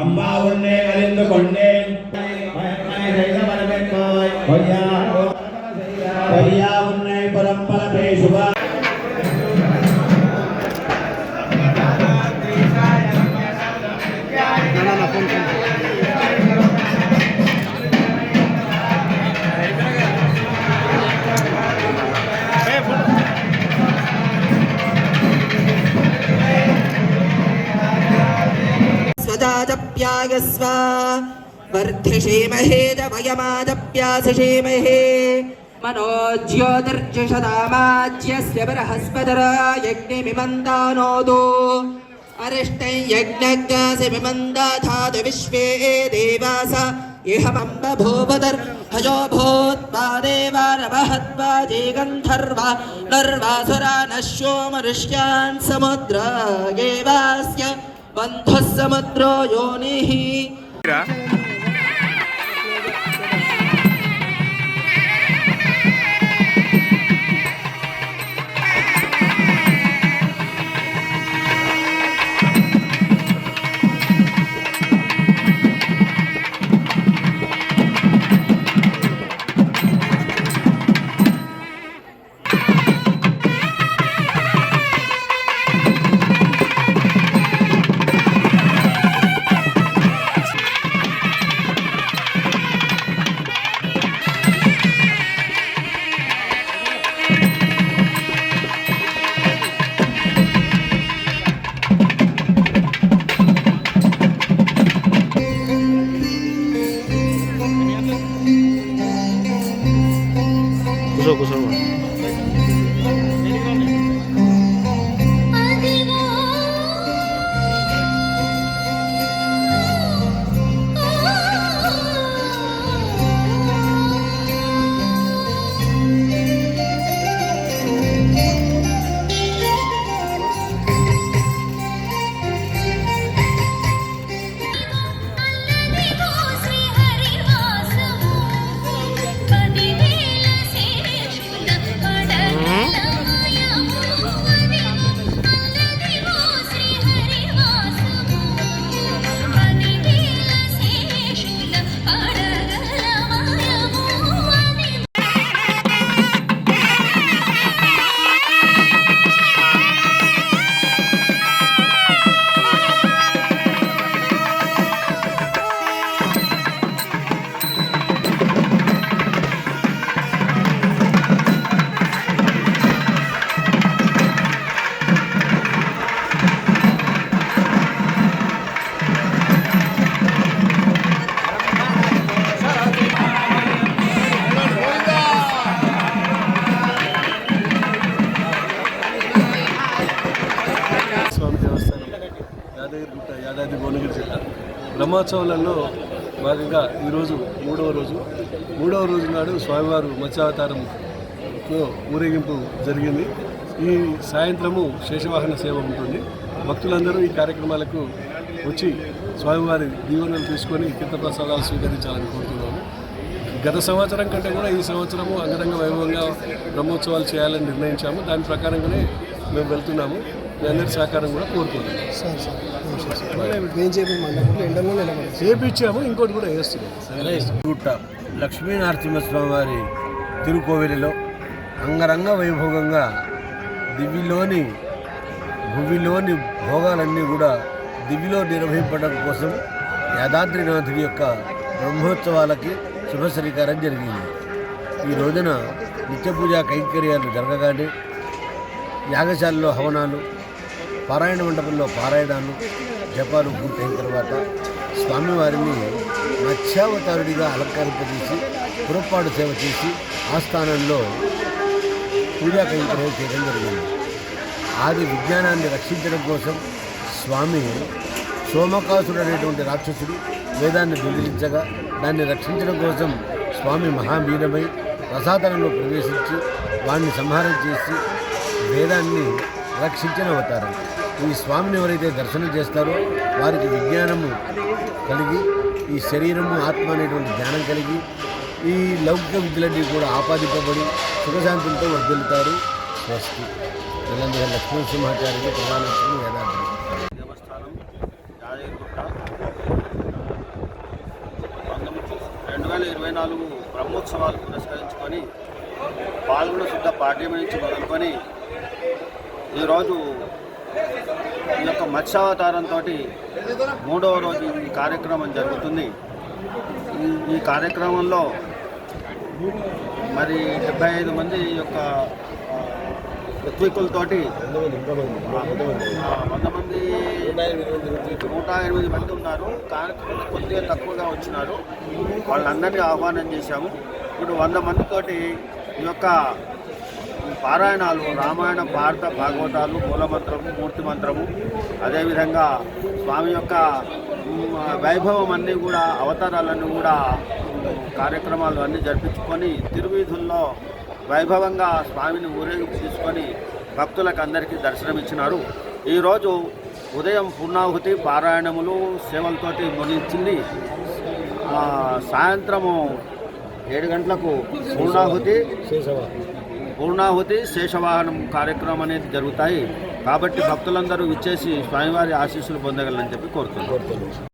அம்மா உன்னை அறிந்து கொண்டேன். பொய்யா स्वजाजप्यागस्व वर्धिषेमहे च वयमादप्यासिषेमहे मनोज्योतिर्जषदामाज्यस्य बृहस्पतिर यज्ञमिमन्दानोदो विश्वे देवास इहमम्ब भूपतर्हजो भूत्वा देवा नमहत्वा जेगन्धर्वा नर्वासुरा बन्धस्य मत्र योनिः Música బ్రహ్మోత్సవాలలో భాగంగా ఈరోజు మూడవ రోజు. మూడవ రోజు నాడు స్వామివారు మత్స్యావతారంతో ఊరేగింపు జరిగింది. ఈ సాయంత్రము శేషవాహన సేవ ఉంటుంది. భక్తులందరూ ఈ కార్యక్రమాలకు వచ్చి స్వామివారి దీవెనలు తీసుకొని తీర్థప్రసాదాలు స్వీకరించాలని కోరుతున్నాము. గత సంవత్సరం కంటే కూడా ఈ సంవత్సరము అంగరంగ వైభవంగా బ్రహ్మోత్సవాలు చేయాలని నిర్ణయించాము. దాని ప్రకారంగానే మేము వెళ్తున్నాము. మీ అందరి సహకారం కూడా కోరుకుంటున్నాము చేపించాము ఇంకోటి కూడా వేస్తున్నాం. గుట్ట లక్ష్మీ నరసింహస్వామి వారి తిరుకోవిలిలో అంగరంగ వైభోగంగా దివిలోని భువిలోని భోగాలన్నీ కూడా దివిలో నిర్వహించడం కోసం యాదాద్రినాథుడి యొక్క బ్రహ్మోత్సవాలకి శుభ శ్రీకారం జరిగింది. ఈ రోజున నిత్య పూజా కైంకర్యాలు జరగగానే యాగశాలలో హవనాలు పారాయణ మండపంలో పారాయణాలు జపాలు పూర్తయిన తర్వాత స్వామివారిని మత్స్యావతారుడిగా అలంకరింపజేసి పురప్పాడు సేవ చేసి ఆస్థానంలో పూజా కైంకర్యం చేయడం జరిగింది. ఆది విజ్ఞానాన్ని రక్షించడం కోసం స్వామి సోమకాసుడు అనేటువంటి రాక్షసుడు వేదాన్ని దొంగిలించగా దాన్ని రక్షించడం కోసం స్వామి మహావీరమై రసాతనంలో ప్రవేశించి వాణ్ణి సంహారం చేసి వేదాన్ని రక్షించిన అవతారం. ఈ స్వామిని ఎవరైతే దర్శనం చేస్తారో వారికి విజ్ఞానము కలిగి ఈ శరీరము ఆత్మ అనేటువంటి జ్ఞానం కలిగి ఈ లౌకిక విద్యలన్నీ కూడా ఆపాదింపబడి సుఖశాంతులతో వర్దిల్లుతారు స్వస్తి. తెలంగాణ లక్ష్మీ సింహాచార్యులు ప్రధాన వేదాంతం. దేవస్థానం రెండు వేల ఇరవై నాలుగు బ్రహ్మోత్సవాలు పురస్కరించుకొని పాల్గొన శుద్ధ పాఠ్యం నుంచి మొదలుకొని ఈరోజు ఈ యొక్క మత్స్యావతారంతో మూడవ రోజు ఈ కార్యక్రమం జరుగుతుంది. ఈ- కార్యక్రమంలో మరి డెబ్బై ఐదు మంది యొక్క ఋత్వికులతోటి వంద మంది నూట ఎనిమిది మంది ఉన్నారు. కార్యక్రమం కొద్దిగా తక్కువగా వచ్చినారు. వాళ్ళందరినీ ఆహ్వానం చేశాము. ఇప్పుడు వంద మందితోటి ఈ యొక్క పారాయణాలు రామాయణ భారత భాగవతాలు మూలమంత్రము మూర్తి మంత్రము అదేవిధంగా స్వామి యొక్క వైభవం అన్నీ కూడా అవతారాలన్నీ కూడా కార్యక్రమాలు అన్నీ జరిపించుకొని తిరువీధుల్లో వైభవంగా స్వామిని ఊరేగింపు తీసుకొని భక్తులకు అందరికీ దర్శనమిచ్చినారు ఈరోజు ఉదయం పూర్ణాహుతి పారాయణములు సేవలతోటి ముగించింది. సాయంత్రము ఏడు గంటలకు పూర్ణాహుతి. పూర్ణాహుతి శేషవాహనం కార్యక్రమం అనేది జరుగుతాయి. కాబట్టి భక్తులందరూ ఇచ్చేసి స్వామివారి ఆశీస్సులు పొందగలని చెప్పి కోరుతున్నాను